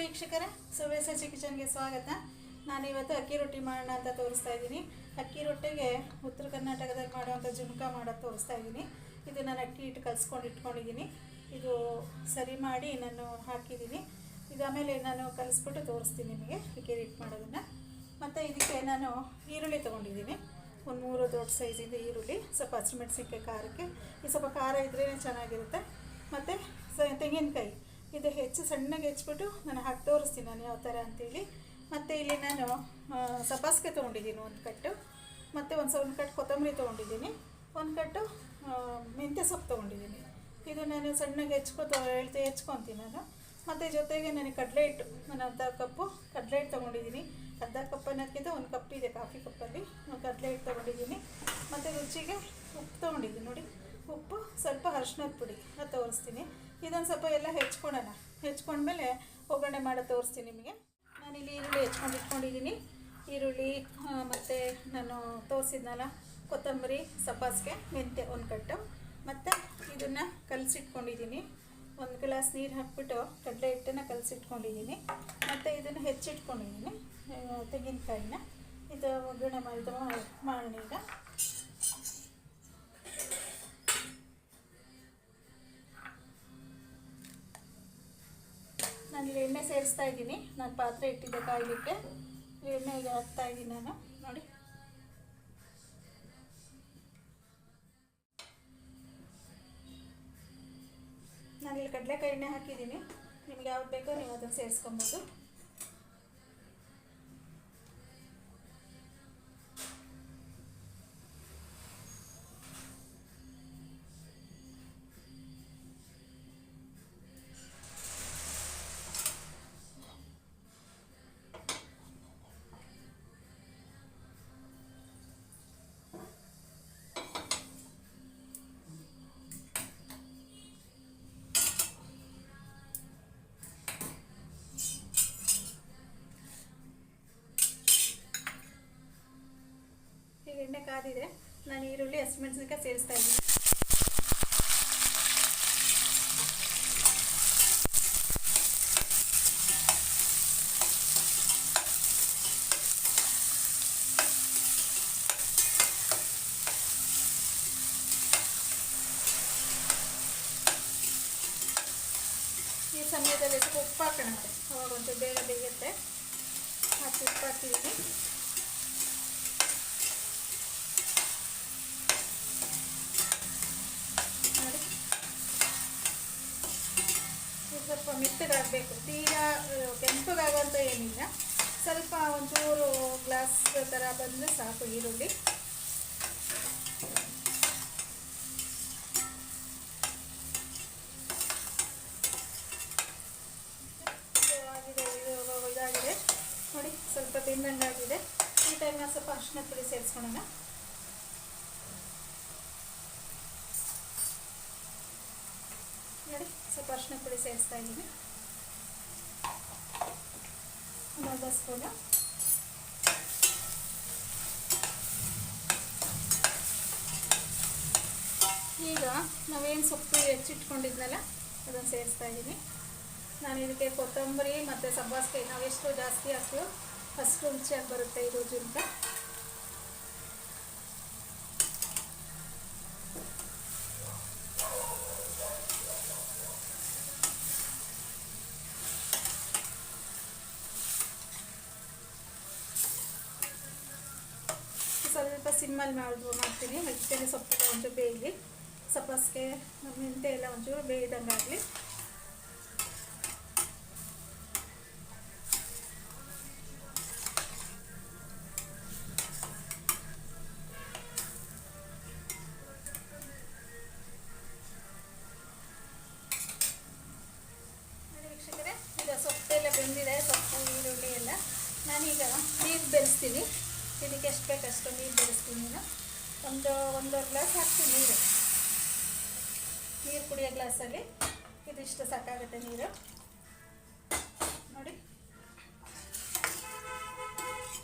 ವೀಕ್ಷಕರೇ. ಸುವೇಸಜಿ ಕಿಚನ್ಗೆ ಸ್ವಾಗತ. ನಾನು ಇವತ್ತು ಅಕ್ಕಿ ರೊಟ್ಟಿ ಮಾಡೋಣ ಅಂತ ತೋರಿಸ್ತಾ ಇದ್ದೀನಿ. ಅಕ್ಕಿ ರೊಟ್ಟಿಗೆ ಉತ್ತರ ಕರ್ನಾಟಕದಲ್ಲಿ ಮಾಡುವಂಥ ಜುಮ್ಕ ಮಾಡೋದು ತೋರಿಸ್ತಾ ಇದ್ದೀನಿ. ಇದು ನಾನು ಅಕ್ಕಿ ಹಿಟ್ಟು ಕಲಿಸ್ಕೊಂಡು ಇಟ್ಕೊಂಡಿದ್ದೀನಿ. ಇದು ಸರಿ ಮಾಡಿ ನಾನು ಹಾಕಿದ್ದೀನಿ. ಇದು ನಾನು ಕಲಿಸ್ಬಿಟ್ಟು ತೋರಿಸ್ತೀನಿ ನಿಮಗೆ ಅಕ್ಕಿ ಹಿಟ್ಟು ಮಾಡೋದನ್ನು. ಮತ್ತು ಇದಕ್ಕೆ ನಾನು ಈರುಳ್ಳಿ ತೊಗೊಂಡಿದ್ದೀನಿ. ಒಂದು ಮೂರು ದೊಡ್ಡ ಸೈಜಿಂದ ಈರುಳ್ಳಿ, ಸ್ವಲ್ಪ ಹಸಿಮೆಣಸಿನ್ಕಾಯಿ ಖಾರಕ್ಕೆ. ಈ ಸ್ವಲ್ಪ ಖಾರ ಇದ್ರೇ ಚೆನ್ನಾಗಿರುತ್ತೆ. ಮತ್ತು ತೆಂಗಿನಕಾಯಿ. ಇದು ಹೆಚ್ಚು ಸಣ್ಣಗೆ ಹೆಚ್ಚಿಬಿಟ್ಟು ನಾನು ಹಾಕಿ ತೋರಿಸ್ತೀನಿ ನಾನು ಯಾವ ಥರ ಅಂತೇಳಿ. ಮತ್ತು ಇಲ್ಲಿ ನಾನು ಸಪಾಸ್ಗೆ ತೊಗೊಂಡಿದ್ದೀನಿ ಒಂದು ಕಟ್ಟು. ಮತ್ತು ಒಂದು ಸ್ವಲ್ಪ ಕಟ್ಟು ಕೊತ್ತಂಬರಿ ತೊಗೊಂಡಿದ್ದೀನಿ. ಒಂದು ಕಟ್ಟು ಮೆಂತ್ಯ ಸೊಪ್ಪು ತೊಗೊಂಡಿದ್ದೀನಿ. ಇದು ನಾನು ಸಣ್ಣಗೆ ಹೆಚ್ಕೊತ ಹೇಳ್ತೆ, ಹೆಚ್ಕೊತೀನಿ ನಾನು. ಮತ್ತು ಜೊತೆಗೆ ನನಗೆ ಕಡಲೆ ಹಿಟ್ಟು ನಾನು ಅರ್ಧ ಕಪ್ಪು ಕಡಲೆ ಹಿಟ್ಟು ತೊಗೊಂಡಿದ್ದೀನಿ. ಅರ್ಧ ಕಪ್ ಅನ್ನೋಕ್ಕಿಂತ ಒಂದು ಕಪ್ ಇದೆ ಕಾಫಿ ಕಪ್ಪಲ್ಲಿ. ಕಡಲೆ ಹಿಟ್ಟು ತೊಗೊಂಡಿದ್ದೀನಿ. ಮತ್ತು ರುಚಿಗೆ ಉಪ್ಪು ತೊಗೊಂಡಿದ್ದೀನಿ ನೋಡಿ. ಉಪ್ಪು ಸ್ವಲ್ಪ ಅರ್ಶಿನದ ಪುಡಿ, ಅದು ತೋರಿಸ್ತೀನಿ. ಇದೊಂದು ಸ್ವಲ್ಪ ಎಲ್ಲ ಹೆಚ್ಕೊಳೋಣ. ಹೆಚ್ಕೊಂಡ್ಮೇಲೆ ಒಗ್ಗರಣೆ ಮಾಡೋ ತೋರಿಸ್ತೀನಿ ನಿಮಗೆ. ನಾನಿಲ್ಲಿ ಈರುಳ್ಳಿ ಹೆಚ್ಕೊಂಡು ಇಟ್ಕೊಂಡಿದ್ದೀನಿ ಈರುಳ್ಳಿ ಮತ್ತು ನಾನು ತೋರಿಸಿದ್ನಲ್ಲ, ಕೊತ್ತಂಬರಿ, ಸಬ್ಬಾಸ್ಗೆ, ಮೆಂತ್ಯ ಒಂದು ಕಟ್ಟು. ಮತ್ತು ಇದನ್ನು ಕಲಸಿಟ್ಕೊಂಡಿದ್ದೀನಿ ಒಂದು ಗ್ಲಾಸ್ ನೀರು ಹಾಕ್ಬಿಟ್ಟು ಕಡಲೆ ಹಿಟ್ಟನ್ನು ಕಲಸಿಟ್ಕೊಂಡಿದ್ದೀನಿ ಮತ್ತು ಇದನ್ನು ಹೆಚ್ಚಿಟ್ಕೊಂಡಿದ್ದೀನಿ ತೆಂಗಿನಕಾಯಿನ. ಇದು ಒಗ್ಗರಣೆ ಮಾಡಿದ ಮಾಡೋಣ ಈಗ ನಾನು ಇಲ್ಲಿ ಎಣ್ಣೆ ಸೇರಿಸ್ತಾ ಇದ್ದೀನಿ. ನಾನು ಪಾತ್ರೆ ಇಟ್ಟಿದ್ದೆ ಕಾಯಲಿಕ್ಕೆ. ಎಣ್ಣೆಗೆ ಹಾಕ್ತಾ ಇದ್ದೀನಿ ನಾನು. ನೋಡಿ. ನಾನಿಲ್ಲಿ ಕಡಲೆಕಾಯಿ ಎಣ್ಣೆ ಹಾಕಿದ್ದೀನಿ. ನಿಮ್ಗೆ ಯಾವ್ದು ಬೇಕೋ ನೀವು ಅದನ್ನು ಸೇರಿಸ್ಕೊಬೋದು. ಈಗ ಎಣ್ಣೆ ಕಾದಿದೆ. ನಾನು ಈರುಳ್ಳಿ, ಹಸಿಮೆಣಸಿನ್ಕಾಯಿ ಸೇರಿಸ್ತಾ ಇದ್ದೀನಿ. ಈ ಸಮಯದಲ್ಲಿ ಉಪ್ಪು ಹಾಕೋಣ. ಅವಾಗ ಒಂದು ಬೇಗ ಬೇಯುತ್ತೆ. ಹಾಕಿ ಉಪ್ಪು ಹಾಕಿದ್ದೀನಿ ನೋಡಿ ಇದು ಸ್ವಲ್ಪ ಮೆತ್ತಗಾಗಬೇಕು ತೀರಾ ಆ, ಕೆಂಪಗಾಗುವಂತ ಏನಿಲ್ಲ. ಸ್ವಲ್ಪ ಒಂಚೂರು ಗ್ಲಾಸ್ ಥರ ಬಂದರೆ ಸಾಕು ಈರುಳ್ಳಿ. ಇದಾಗಿದೆ. ನೋಡಿ ಸ್ವಲ್ಪ ಬೆಂದಂಗಾಗಿದೆ. ಈ ಟೈಮ್ನ ಸ್ವಲ್ಪ ಅರಿಶಿನ ಪುಡಿ ಸೇರಿಸ್ಕೊಳ್ಳೋಣ ನೋಡಿ ಸ್ವಲ್ಪ ಅರಿಶಿನ ಪುಡಿ ಸೇರಿಸ್ತಾ ಇದ್ದೀನಿ. ಒಂದು ಅರ್ಧ ಈಗ ನಾವೇನು ಸೊಪ್ಪು ಹೆಚ್ಚಿಟ್ಕೊಂಡಿದ್ನಲ್ಲ, ಅದನ್ನು ಸೇರಿಸ್ತಾ ಇದ್ದೀನಿ. ನಾನು ಇದಕ್ಕೆ ಕೊತ್ತಂಬರಿ ಮತ್ತು ಸಬ್ಬಾಸ್ಕಾಯಿ ನಾವು ಎಷ್ಟು ಜಾಸ್ತಿ ಹಾಕ್ತೀವೋ ಅಷ್ಟು ರುಚಿಯಾಗಿ ಬರುತ್ತೆ ಇದು ಜುಂಕ ಸ್ವಲ್ಪ ಸಿಮ್ಮಲ್ಲಿ ಮಾಡ್ಬೋ ಮಾಡ್ತೀನಿ. ಮೆಂತ್ಯನೆ ಸೊಪ್ಪೆಲ್ಲ ಒಂಚೂರು ಬೇಯಲಿ. ಸಬ್ಬಸ್ಗೆ ಮೆಂತೆ ಎಲ್ಲ ಒಂಚೂರು ಬೇಯ್ದಂಗೆ ಆಗಲಿ. ಸೊಪ್ಪೆಲ್ಲ ಬೆಂದಿದೆ, ಸೊಪ್ಪು, ಈರುಳ್ಳಿ ಎಲ್ಲ. ನಾನೀಗ ನೀರು ಬೆರೆಸ್ತೀನಿ. ಇದಕ್ಕೆ ಎಷ್ಟು ಬೇಕು ಅಷ್ಟು ನೀರು ಬೆರೆಸ್ತೀನಿ ನಾನು. ಒಂದು ಒಂದೂವರೆ ಗ್ಲಾಸ್ ಹಾಕ್ತೀನಿ ನೀರು. ನೀರು ಕುಡಿಯೋ ಗ್ಲಾಸಲ್ಲಿ ಇದಿಷ್ಟು ಸಾಕಾಗುತ್ತೆ ನೀರು. ನೋಡಿ.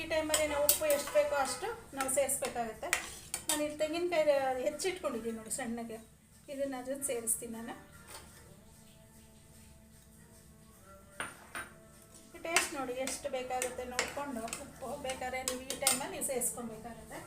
ಈ ಟೈಮಲ್ಲಿ ನಾವು ಉಪ್ಪು ಎಷ್ಟು ಬೇಕೋ ಅಷ್ಟು ನಾವು ಸೇರಿಸ್ಬೇಕಾಗುತ್ತೆ. ನಾನು ಇಲ್ಲಿ ತೆಂಗಿನಕಾಯಿ ಹೆಚ್ಚಿಟ್ಕೊಂಡಿದ್ದೀನಿ ನೋಡಿ ಸಣ್ಣಗೆ. ಇದನ್ನು ಅದನ್ನು ಸೇರಿಸ್ತೀನಿ ನಾನು. ಎಷ್ಟು ಬೇಕಾಗುತ್ತೆ ನೋಡಿಕೊಂಡು ಉಪ್ಪು ಬೇಕಾದ್ರೆ ನೀವು ಈ ಟೈಮಲ್ಲಿ ಸೇರಿಸ್ಕೊಬೇಕಾಗುತ್ತೆ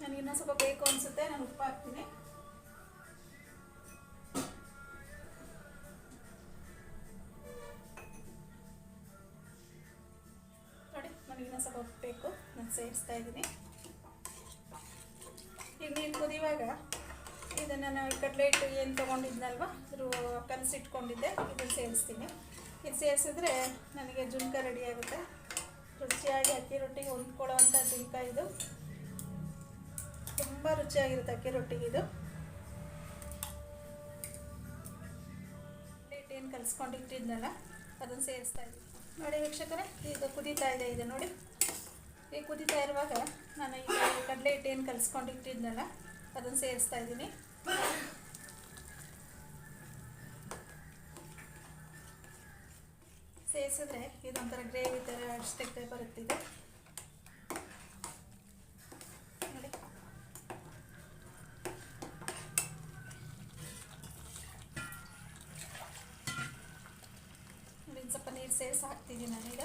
ನನಗೆ ಇನ್ನೂ ಸ್ವಲ್ಪ ಬೇಕು ಅನಿಸುತ್ತೆ, ನಾನು ಉಪ್ಪು ಹಾಕ್ತೀನಿ. ನೋಡಿ, ನನಗೆ ಇನ್ನೊಂದು ಸ್ವಲ್ಪ ಬೇಕು, ನಾನು ಸೇರಿಸ್ತಾ ಇದ್ದೀನಿ. ಈಗ ನೀರು ಕುದಿಯುವಾಗ ಇದನ್ನು ನಾನು ಕಟ್ಲೆಟ್ ಏನು ತೊಗೊಂಡಿದ್ನಲ್ವ? ಅದ್ರ ಕಲಸಿಟ್ಕೊಂಡಿದ್ದೆ ಇದನ್ನು ಸೇರಿಸ್ತೀನಿ. ಇದು ಸೇರಿಸಿದ್ರೆ ನನಗೆ ಜುನ್ಕ ರೆಡಿ ಆಗುತ್ತೆ. ರುಚಿಯಾಗಿ ಅಕ್ಕಿ ರೊಟ್ಟಿಗೆ ಹೊಂದ್ಕೊಳ್ಳೋ ಜುನ್ಕ ಇದು. ತುಂಬ ರುಚಿಯಾಗಿರುತ್ತೆ ಅಕ್ಕಿ ರೊಟ್ಟಿಗೆ ಇದು. ಪ್ಲೇಟ್ ಏನು ಕಲಿಸ್ಕೊಂಡಿಟ್ಟಿದ್ನಲ್ಲ, ಅದನ್ನು ಸೇರಿಸ್ತಾ ಇದ್ದೀನಿ. ನೋಡಿ ವೀಕ್ಷಕರೇ, ಈಗ ಕುದೀತಾ ಇದೆ, ಇದು ನೋಡಿ. ಈಗ ಕುದೀತಾ ಇರುವಾಗ ನಾನು ಈಗ ಕಡಲೆ ಹಿಟ್ಟು ಏನು ಕಲಿಸ್ಕೊಂಡಿಟ್ಟಿದ್ನಲ್ಲ ಅದನ್ನು ಸೇರಿಸ್ತಾ ಇದ್ದೀನಿ. ಸೇರಿಸಿದ್ರೆ ಇದೊಂಥರ ಗ್ರೇವಿ ಥರ ಅಷ್ಟಕ್ಕೆ ಬರುತ್ತೆ ಇದು ನೋಡಿ ನೋಡಿ ಇನ್ನು ಸ್ವಲ್ಪ ನೀರು ಸೇರಿಸಿ ಹಾಕ್ತೀನಿ ನಾನೀಗ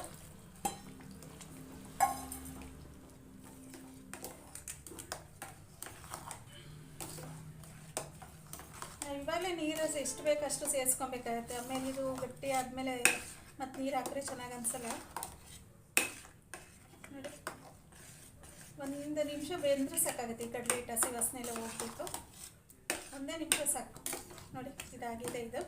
ಇವಾಗಲೇ ನೀರು ಎಷ್ಟು ಬೇಕಷ್ಟು ಸೇರಿಸ್ಕೊಬೇಕಾಗತ್ತೆ. ಆಮೇಲೆ ಇದು ಗಟ್ಟಿ ಆದಮೇಲೆ ಮತ್ತು ನೀರು ಹಾಕಿದ್ರೆ ಚೆನ್ನಾಗಿ ಅನಿಸಲ್ಲ. ನೋಡಿ. ಒಂದು ನಿಮಿಷ ಬೆಂದರೆ ಸಾಕಾಗುತ್ತೆ ಈ ಕಡಲೆ ಹಿಟ್ಟು, ಹಸಿ ವಾಸನೆ ಎಲ್ಲ ಹೋಗ್ಬೇಕು ಒಂದೇ ನಿಮಿಷ ಸಾಕು. ನೋಡಿ, ಇದಾಗಿದೆ ಇದು.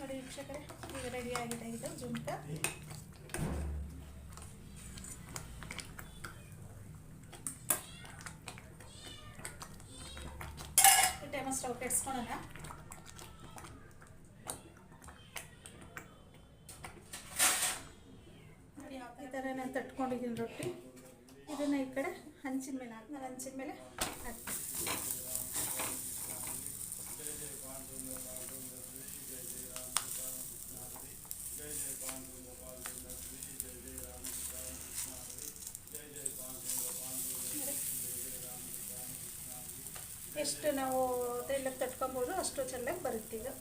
ನೋಡಿ ವೀಕ್ಷಕರೇ ಜುಂಕ ಈ ಟೈಮ್ ಸ್ಟವ್ ಕೆಡ್ಸ್ಕೊಳೋಣ ಈ ಥರ ನಾನು ತಟ್ಕೊಂಡಿದ್ದೀನಿ ರೊಟ್ಟಿ ಇದನ್ನ ಈ ಕಡೆ ಹಂಚಿನ ಮೇಲೆ ಹಾಕಿ ನಾನು ಹಂಚಿನ ಮೇಲೆ ಹಾಕ್ತೀನಿ ಎಷ್ಟು ನಾವು ತೆಳ್ಳಗೆ ತಟ್ಕೊಬೋದು ಅಷ್ಟು ಚೆನ್ನಾಗಿ ಬರುತ್ತೆ ಇದು.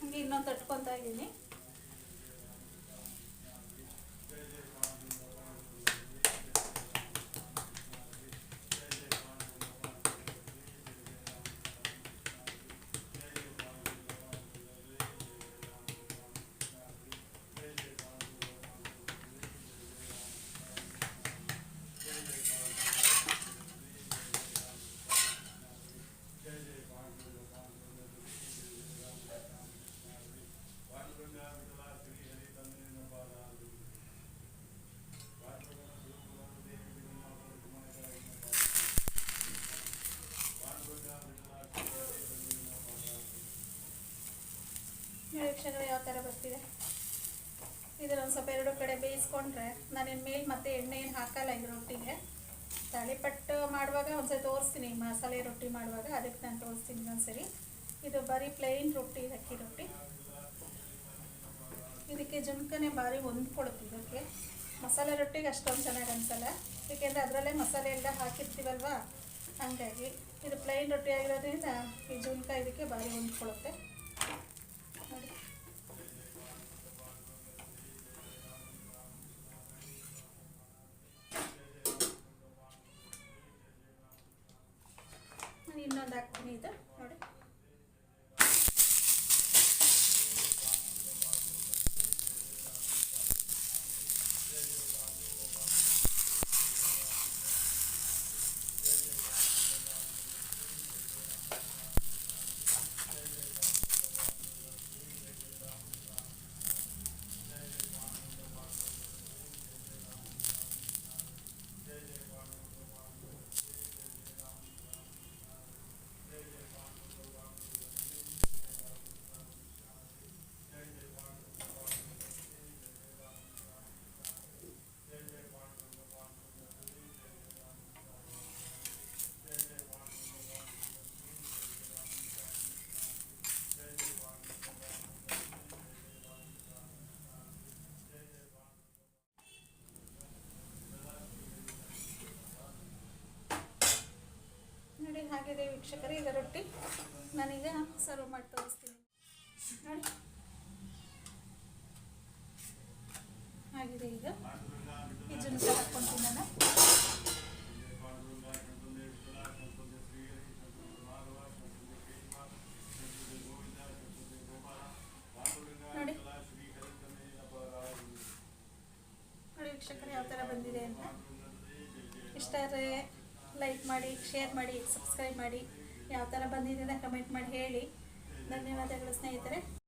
ಹಂಗೆ ಇನ್ನೊಂದು ತಟ್ಕೊತಾ ಇದ್ದೀನಿ. ವೀಕ್ಷಕರು ಯಾವ ಥರ ಬರ್ತಿದೆ ಇದನ್ನು ಒಂದು ಸ್ವಲ್ಪ ಎರಡು ಕಡೆ ಬೇಯಿಸ್ಕೊಂಡ್ರೆ ನಾನೇನು ಮೇಲೆ ಮತ್ತೆ ಎಣ್ಣೆ ಏನು ಹಾಕಲ್ಲ ಇದು ರೊಟ್ಟಿಗೆ? ತಾಳಿಪಟ್ಟು ಮಾಡುವಾಗ ಒಂದ್ಸರಿ ತೋರಿಸ್ತೀನಿ, ಮಸಾಲೆ ರೊಟ್ಟಿ ಮಾಡುವಾಗ, ಅದಕ್ಕೆ ನಾನು ತೋರಿಸ್ತೀನಿ ಒಂದ್ಸರಿ ಇದು ಬರೀ ಪ್ಲೈನ್ ರೊಟ್ಟಿ, ಅಕ್ಕಿ ರೊಟ್ಟಿ. ಇದಕ್ಕೆ ಜುಮ್ಕನೆ ಭಾರಿ ಹೊಂದ್ಕೊಳುತ್ತೆ ಇದಕ್ಕೆ. ಮಸಾಲೆ ರೊಟ್ಟಿಗೆ ಅಷ್ಟೊಂದು ಚೆನ್ನಾಗಿ ಅನಿಸಲ್ಲ. ಏಕೆಂದರೆ ಅದರಲ್ಲೇ ಮಸಾಲೆ ಎಲ್ಲ ಹಾಕಿರ್ತೀವಲ್ವಾ? ಹಾಗಾಗಿ ಇದು ಪ್ಲೈನ್ ರೊಟ್ಟಿ ಆಗಿರೋದ್ರಿಂದ ಈ ಜುಮ್ಕ ಇದಕ್ಕೆ ಭಾರಿ ಹೊಂದ್ಕೊಳುತ್ತೆ. ವೀಕ್ಷಕರೇ ಈಗ ರೊಟ್ಟಿ. ನಾನೀಗ ಸರ್ವ್ ಮಾಡಿ ತೋರಿಸ್ತೀನಿ. ನೋಡಿ. ಆಗಿದೆ ಈಗ. ಈ ಸಹ ಹಾಕ್ಕೊಂತೀನಿ ನಾನು. ನೋಡಿ. ನೋಡಿ ವೀಕ್ಷಕರು ಬಂದಿದೆ ಅಂತ. ಇಷ್ಟ ಲೈಕ್ ಮಾಡಿ ಶೇರ್ ಮಾಡಿ ಸಬ್ಸ್ಕ್ರೈಬ್ ಮಾಡಿ. ಯಾವ ಥರ ಬಂದಿದೆ ಕಮೆಂಟ್ ಮಾಡಿ ಹೇಳಿ. ಧನ್ಯವಾದಗಳು ಸ್ನೇಹಿತರೆ.